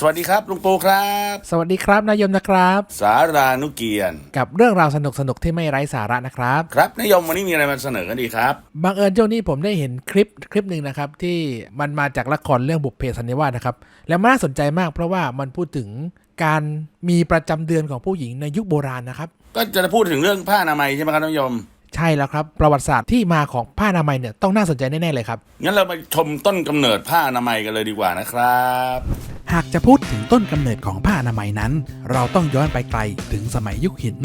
สวัสดีครับลุงปูครับ สวัสดีครับนายยมนะครับ สารานุเกียรติกับเรื่องราวสนุกสนุกๆที่ไม่ไร้สาระนะครับ ครับนายยมวันนี้มีอะไรมาเสนอกันดีครับบังเอิญช่วงนี้ผมได้เห็นคลิปคลิปหนึ่งนะครับ ที่มันมาจากละครเรื่องบุพเพสันนิวาสนะครับ แล้วมันน่าสนใจมากเพราะว่ามันพูดถึงการมีประจำเดือนของผู้หญิงในยุคโบราณนะครับ ก็จะพูดถึงเรื่องผ้าอนามัยใช่ไหมครับนายยมใช่แล้วครับ ประวัติศาสตร์ที่มาของผ้าอนามัยเนี่ยต้องน่าสนใจแน่ๆเลยครับงั้นเราไปชมต้นกำเนิดผ้าอนามัยกันเลยดีกว่านะครับ หากจะพูดถึงต้นกำเนิดของผ้าอนามัยนั้น เราต้องย้อนไปไกลถึงสมัยยุคหิน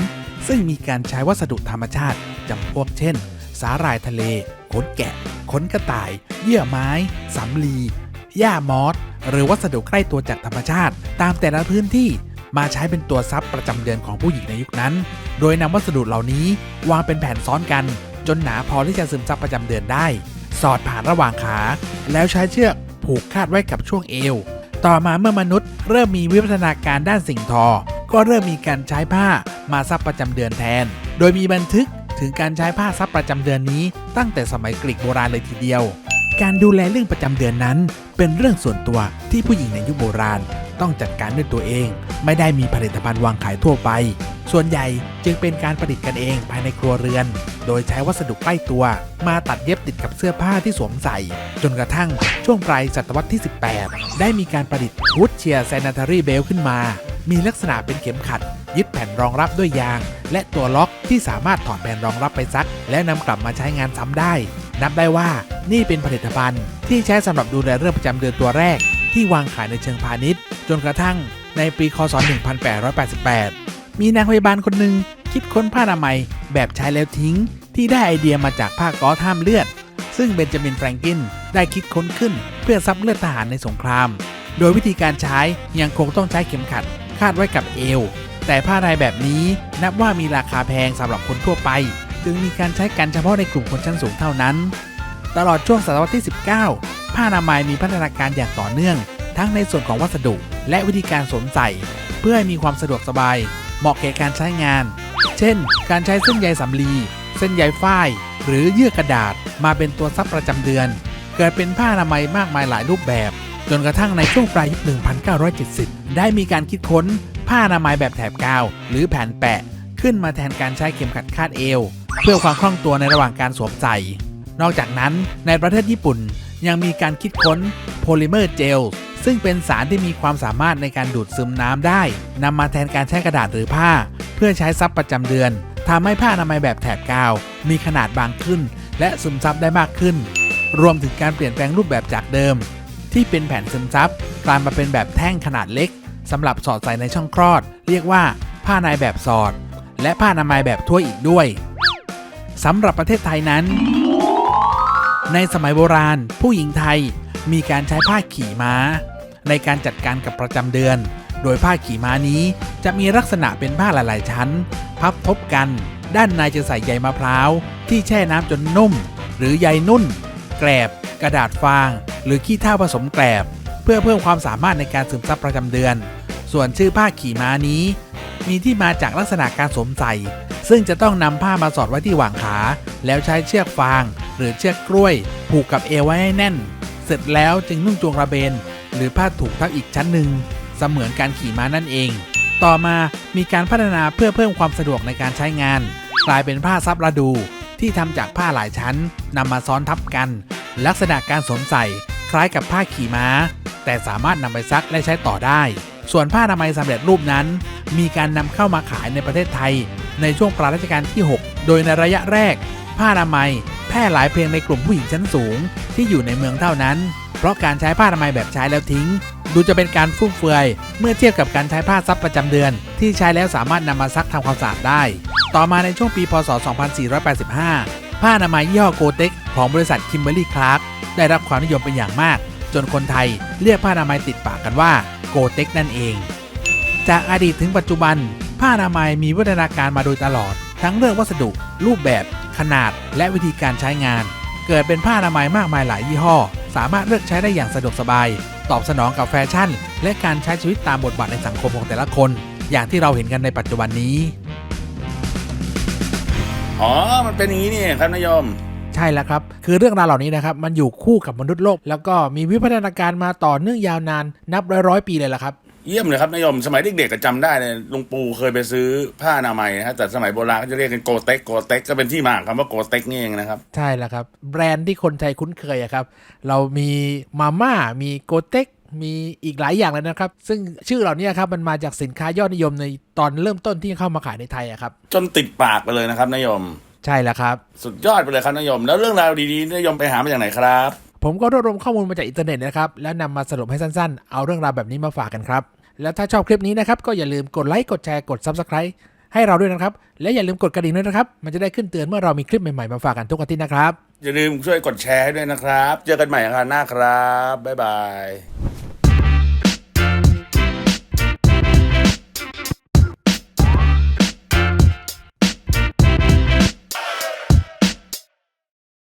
ซึ่งมีการใช้วัสดุธรรมชาติจำพวกเช่น สาหร่ายทะเล ขนแกะ ขนกระต่าย เยื่อไม้ สำลี หญ้ามอส หรือวัสดุใกล้ตัวจากธรรมชาติ ตามแต่ละพื้นที่มาใช้เป็นตัวซับประจำเดือนของผู้หญิงในยุคนั้น โดยนำวัสดุเหล่านี้วางเป็นแผ่นซ้อนกัน จนหนาพอที่จะซึมซับประจำเดือนได้ สอดผ่านระหว่างขา แล้วใช้เชือกผูกคาดไว้กับช่วงเอว ต่อมาเมื่อมนุษย์เริ่มมีวิวัฒนาการด้านสิ่งทอ ก็เริ่มมีการใช้ผ้ามาซับประจำเดือนแทน โดยมีบันทึกถึงการใช้ผ้าซับประจำเดือนนี้ ตั้งแต่สมัยกรีกโบราณเลยทีเดียว การดูแลเรื่องประจำเดือนนั้น เป็นเรื่องส่วนตัวที่ผู้หญิงในยุคโบราณ ต้องจัดการด้วยตัวเอง ไม่ได้มีผลิตภัณฑ์วางขายทั่วไปส่วนใหญ่จึงเป็นการประดิษฐ์กันเองภายในครัวเรือน โดยใช้วัสดุใกล้ตัว มาตัดเย็บติดกับเสื้อผ้าที่สวมใส่ จนกระทั่งช่วงปลายศตวรรษที่ 18 ได้มีการประดิษฐ์วูดเชียร์แซน a ท a รีเบลขึ้นมา มีลักษณะเป็นเข็มขัด ยึดแผ่นรองรับด้วยยาง และตัวล็อกที่สามารถถอดแผ่นรองรับไปซัก และนำกลับมาใช้งานซ้ำได้ นับได้ว่านี่เป็นผลิตภัณฑ์ ที่ใช้สำหรับดูแลเรื่องประจำเดือนตัวแรก ที่วางขายในเชิงพาณิชย์ จนกระทั่งในปี คศ 1888 มีนางพยาบาลคนหนึ่งคิดค้นผ้าอนามัยแบบใช้แล้วทิ้ง ที่ได้ไอเดียมาจากผ้าก๊อซห้ามเลือด ซึ่งเบนจามินแฟรงกินได้คิดค้นขึ้น เพื่อซับเลือดทหารในสงคราม โดยวิธีการใช้ยังคงต้องใช้เข็มขัด คาดไว้กับเอว แต่ผ้าในแบบนี้นับว่ามีราคาแพงสำหรับคนทั่วไป จึงมีการใช้กันเฉพาะในกลุ่มคนชั้นสูงเท่านั้น ตลอดช่วงศตวรรษที่ 19 ผ้าอนามัยมีพัฒนาการอย่างต่อเนื่อง ทั้งในส่วนของวัสดุ และวิธีการสวมใส่ เพื่อให้มีความสะดวกสบาย เหมาะแก่การใช้งาน เช่น การใช้เส้นใยสำลี เส้นใยฝ้าย หรือเยื่อกระดาษมาเป็นตัวซับประจำเดือน เกิดเป็นผ้าอนามัยมากมายหลายรูปแบบ จนกระทั่งในช่วงปลายยุค 1970 ได้มีการคิดค้น ผ้าอนามัยแบบแถบกาว หรือแผ่นแปะ ขึ้นมาแทนการใช้เข็มขัดคาดเอว เพื่อความคล่องตัวในระหว่างการสวมใส่ นอกจากนั้นในประเทศญี่ปุ่นยังมีการคิดค้นโพลิเมอร์เจล ซึ่งเป็นสารที่มีความสามารถในการดูดซึมน้ำได้นำมาแทนการใช้กระดาษหรือผ้า เพื่อใช้ซับประจำเดือนทำให้ผ้าอนามัยแบบแถบกาว มีขนาดบางขึ้น และซึมซับได้มากขึ้น รวมถึงการเปลี่ยนแปลงรูปแบบจากเดิม ที่เป็นแผ่นซึมซับกลายมาเป็นแบบแท่งขนาดเล็กสำหรับสอดใส่ในช่องคลอด เรียกว่าผ้าในแบบสอด และผ้าอนามัยแบบถ้วยอีกด้วยสำหรับประเทศไทยนั้น ในสมัยโบราณ ผู้หญิงไทยมีการใช้ผ้าขี่ม้า ในการจัดการกับประจำเดือน โดยผ้าขี่ม้านี้จะมีลักษณะเป็นผ้าหลายๆ ชั้น พับทบกัน ด้านในจะใส่ใยมะพร้าว ที่แช่น้ำจนนุ่ม หรือใยนุ่น แกลบ กระดาษฟาง หรือขี้เถ้าผสมแกลบ เพื่อเพิ่มความสามารถในการซึมซับประจำเดือน ส่วนชื่อผ้าขี่ม้านี้ มีที่มาจากลักษณะการสวมใส่ ซึ่งจะต้องนำผ้ามาสอดไว้ที่หว่างขา แล้วใช้เชือกฟาง หรือเชือกกล้วย ผูกกับเอวไว้ให้แน่น เสร็จแล้วจึงนุ่งจงกระเบน หรือผ้าถูกทับอีกชั้นหนึ่งเสมือนการขี่ม้านั่นเอง ต่อมามีการพัฒนาเพื่อเพิ่มความสะดวกในการใช้งาน กลายเป็นผ้าซับระดู ที่ทำจากผ้าหลายชั้นนำมาซ้อนทับกัน ลักษณะการสวมใส่คล้ายกับผ้าขี่ม้า แต่สามารถนำไปซักและใช้ต่อได้ ส่วนผ้าอนามัยสำเร็จรูปนั้น มีการนำเข้ามาขายในประเทศไทย ในช่วงปลายรัชกาลที่ 6 โดยในระยะแรก ผ้าอนามัยแพร่หลายเพียงในกลุ่มผู้หญิงชั้นสูง ที่อยู่ในเมืองเท่านั้น เพราะการใช้ผ้าอนามัยแบบใช้แล้วทิ้ง ดูจะเป็นการฟุ่มเฟือย เมื่อเทียบกับการใช้ผ้าซับประจำเดือน ที่ใช้แล้วสามารถนำมาซักทำความสะอาดได้ ต่อมาในช่วงปีพศ 2485 ผ้าอนามัยยี่ห้อโกเต็กของบริษัทคิมเบอร์รี่คลาร์กได้รับความนิยมเป็นอย่างมาก จนคนไทยเรียกผ้าอนามัยติดปากกันว่าโกเต็กนั่นเอง จากอดีตถึงปัจจุบัน ผ้าอนามัยมีวัฒนาการมาโดยตลอด ทั้งเรื่องวัสดุ รูปแบบ ขนาด และวิธีการใช้งาน เกิดเป็นผ้าอนามัยมากมายหลายยี่ห้อ สามารถเลือกใช้ได้อย่างสะดวกสบาย ตอบสนองกับแฟชั่น และการใช้ชีวิตตามบทบาทในสังคมของแต่ละคน อย่างที่เราเห็นกันในปัจจุบันนี้ อ๋อ มันเป็นอย่างนี้นี่เองครับนายยมใช่แล้วครับ คือเรื่องราวเหล่านี้นะครับ มันอยู่คู่กับมนุษย์โลก แล้วก็มีวิวัฒนาการมาต่อเนื่องยาวนานนับร้อยร้อยๆปีเลยละครับ เยี่ยมเลยครับนายมสมัยเด็กๆก็จำได้เลยลุงปูเคยไปซื้อผ้าอนามัยนะฮะแต่สมัยโบราณเขาจะเรียกกันโกเต็กโกเต็กก็เป็นที่มาของคำว่าโกเต็กนี่เองนะครับ ใช่แล้วครับ แบรนด์ที่คนไทยคุ้นเคยอะครับ เรามีมาม่ามีโกเต็กมีอีกหลายอย่างเลยนะครับ ซึ่งชื่อเหล่านี้ครับมันมาจากสินค้ายอดนิยมในตอนเริ่มต้นที่เข้ามาขายในไทยอะครับจนติดปากไปเลยนะครับนายม ใช่แล้วครับ สุดยอดไปเลยครับนายม แล้วเรื่องราวดีๆนายมไปหามาจากไหนครับ ผมก็รวบรวมข้อมูลมาจากอินเทอร์เน็ตนะครับ แล้วนำมาสรุปให้สั้นๆ เอาเรื่องราวแบบนี้มาฝากกันครับ แล้วถ้าชอบคลิปนี้นะครับ ก็อย่าลืมกดไลค์ กดแชร์ กด Subscribe ให้เราด้วยนะครับ และอย่าลืมกดกระดิ่งด้วยนะครับ มันจะได้ขึ้นเตือนเมื่อเรามีคลิปใหม่ๆ มาฝากกันทุกอาทิตย์นะครับ อย่าลืมช่วยกดแชร์ให้ด้วยนะครับ เจอกันใหม่ครั้งหน้าครับ บ๊ายบาย